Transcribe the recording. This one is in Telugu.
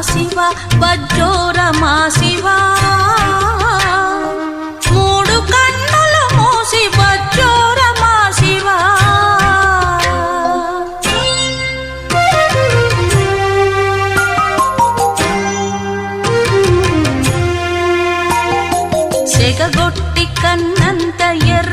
శివ వజ్రోరమా శివ మూడు కన్నులు మూసి శివ సెగగొట్టి కన్నంత ఎర్ర